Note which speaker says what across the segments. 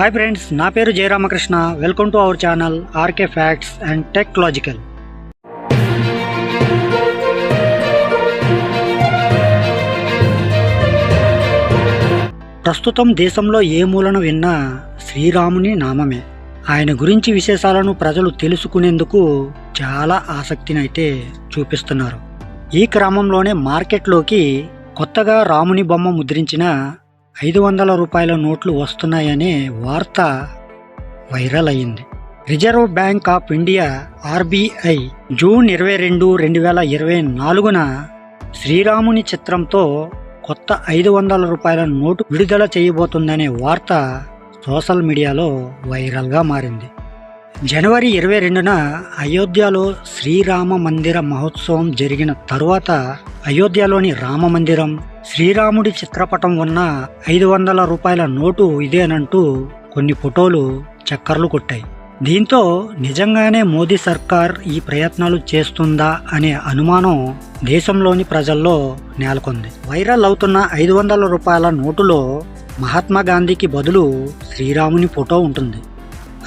Speaker 1: Hi friends నా పేరు Jayaramakrishna. Welcome to our channel R K facts and technological ప్రస్తుతం దేశంలో ఏ మూలన విన్నా శ్రీరాముని నామమే. ఆయన గురించి విశేషాలను ప్రజలు తెలుసుకునేందుకు చాలా ఆసక్తిని అయితే చూపిస్తున్నారు. ఈ క్రమంలోనే మార్కెట్లోకి కొత్తగా రాముని బొమ్మ ముద్రించిన ఐదు వందల రూపాయల నోట్లు వస్తున్నాయనే వార్త వైరల్ అయింది. Reserve Bank of India RBI June ఇరవై రెండు రెండు వేల ఇరవై నాలుగున శ్రీరాముని చిత్రంతో కొత్త ఐదు వందల రూపాయల నోటు విడుదల చేయబోతుందనే వార్త సోషల్ మీడియాలో వైరల్గా మారింది. జనవరి ఇరవై రెండున అయోధ్యలో శ్రీరామ మందిర మహోత్సవం జరిగిన తరువాత అయోధ్యలోని రామ మందిరం శ్రీరాముడి చిత్రపటం ఉన్న ఐదు వందల రూపాయల నోటు ఇదేనంటూ కొన్ని ఫోటోలు చక్కర్లు కొట్టాయి. దీంతో నిజంగానే మోదీ సర్కార్ ఈ ప్రయత్నాలు చేస్తుందా అనే అనుమానం దేశంలోని ప్రజల్లో నెలకొంది. వైరల్ అవుతున్న ఐదు వందల రూపాయల నోటులో మహాత్మా గాంధీకి బదులు శ్రీరాముని ఫోటో ఉంటుంది.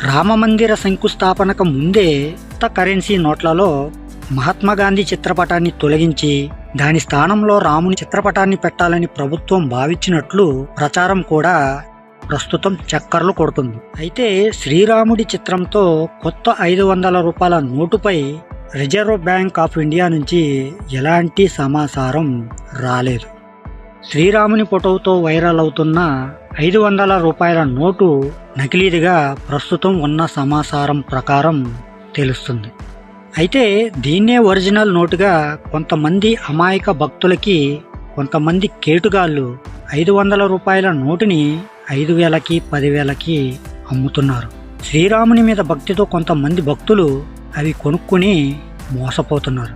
Speaker 1: రామమందిర శంకుస్థాపనకు ముందే కొత్త కరెన్సీ నోట్లలో మహాత్మా గాంధీ చిత్రపటాన్ని తొలగించి దాని స్థానంలో రాముని చిత్రపటాన్ని పెట్టాలని ప్రభుత్వం భావించినట్లు ప్రచారం కూడా ప్రస్తుతం చక్కర్లు కొడుతుంది. అయితే శ్రీరాముడి చిత్రంతో కొత్త ఐదు వందల రూపాయల నోటుపై రిజర్వ్ బ్యాంక్ ఆఫ్ ఇండియా నుంచి ఎలాంటి సమాచారం రాలేదు. శ్రీరాముని ఫోటోతో వైరల్ అవుతున్న ఐదు వందల రూపాయల నోటు నకిలీదిగా ప్రస్తుతం ఉన్న సమాచారం ప్రకారం తెలుస్తుంది. అయితే దీన్నే ఒరిజినల్ నోటుగా కొంతమంది అమాయక భక్తులకి కొంతమంది కేటుగాళ్ళు ఐదు వందల రూపాయల నోటుని ఐదు వేలకి పదివేలకి అమ్ముతున్నారు. శ్రీరాముని మీద భక్తితో కొంతమంది భక్తులు అవి కొనుక్కుని మోసపోతున్నారు.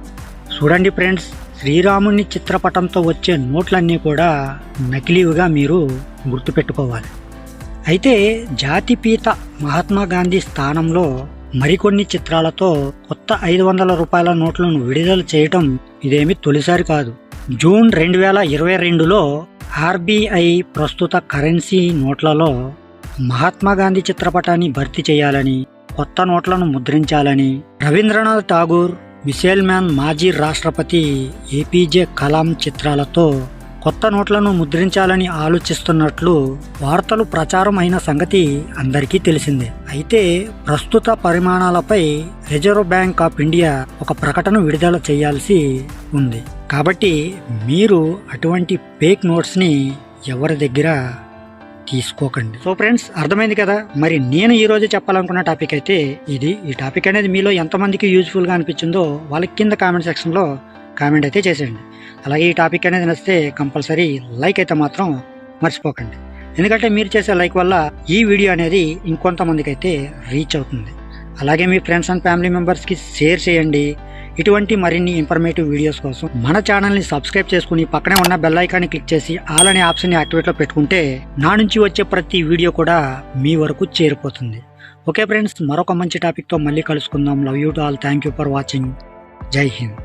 Speaker 1: చూడండి ఫ్రెండ్స్ శ్రీరాముని చిత్రపటంతో వచ్చే నోట్లన్నీ కూడా నకిలీవిగా మీరు గుర్తుపెట్టుకోవాలి. అయితే జాతిపీత మహాత్మా గాంధీ స్థానంలో మరికొన్ని చిత్రాలతో కొత్త ఐదు వందల రూపాయల నోట్లను విడుదల చేయటం ఇదేమి తొలిసారి కాదు. జూన్ రెండు వేల ఇరవై రెండులో ఆర్బీఐ ప్రస్తుత కరెన్సీ నోట్లలో మహాత్మా గాంధీ చిత్రపటాన్ని భర్తీ చేయాలని కొత్త నోట్లను ముద్రించాలని రవీంద్రనాథ్ ఠాగూర్ మిసైల్ మ్యాన్ మాజీ రాష్ట్రపతి ఏపీజే కలాం చిత్రాలతో కొత్త నోట్లను ముద్రించాలని ఆలోచిస్తున్నట్లు వార్తలు ప్రచారం అయిన సంగతి అందరికీ తెలిసిందే. అయితే ప్రస్తుత పరిమాణాలపై రిజర్వ్ బ్యాంక్ ఆఫ్ ఇండియా ఒక ప్రకటన విడుదల చేయాల్సి ఉంది. కాబట్టి మీరు అటువంటి ఫేక్ నోట్స్ని ఎవరి దగ్గర తీసుకోకండి. సో ఫ్రెండ్స్ అర్థమైంది కదా? మరి నేను ఈ రోజు చెప్పాలనుకున్న టాపిక్ అయితే ఇది. ఈ టాపిక్ అనేది మీలో ఎంతమందికి యూజ్ఫుల్గా అనిపించిందో వాళ్ళకి కింద కామెంట్ సెక్షన్లో కామెంట్ అయితే చేసేయండి. అలాగే ఈ టాపిక్ అనేది నచ్చితే కంపల్సరీ లైక్ అయితే మాత్రం మర్చిపోకండి. ఎందుకంటే మీరు చేసే లైక్ వల్ల ఈ వీడియో అనేది ఇంకొంతమందికి అయితే రీచ్ అవుతుంది. అలాగే మీ ఫ్రెండ్స్ అండ్ ఫ్యామిలీ మెంబర్స్కి షేర్ చేయండి. ఇటువంటి మరిన్ని ఇన్ఫర్మేటివ్ వీడియోస్ కోసం మన ఛానల్ని సబ్స్క్రైబ్ చేసుకుని పక్కనే ఉన్న బెల్ ఐకాన్ని క్లిక్ చేసి ఆల్ అనే ఆప్షన్ని యాక్టివేట్లో పెట్టుకుంటే నా నుంచి వచ్చే ప్రతి వీడియో కూడా మీ వరకు చేరిపోతుంది. ఓకే ఫ్రెండ్స్ మరొక మంచి టాపిక్తో మళ్ళీ కలుసుకుందాం. Love you to all thank you for watching జై హింద్.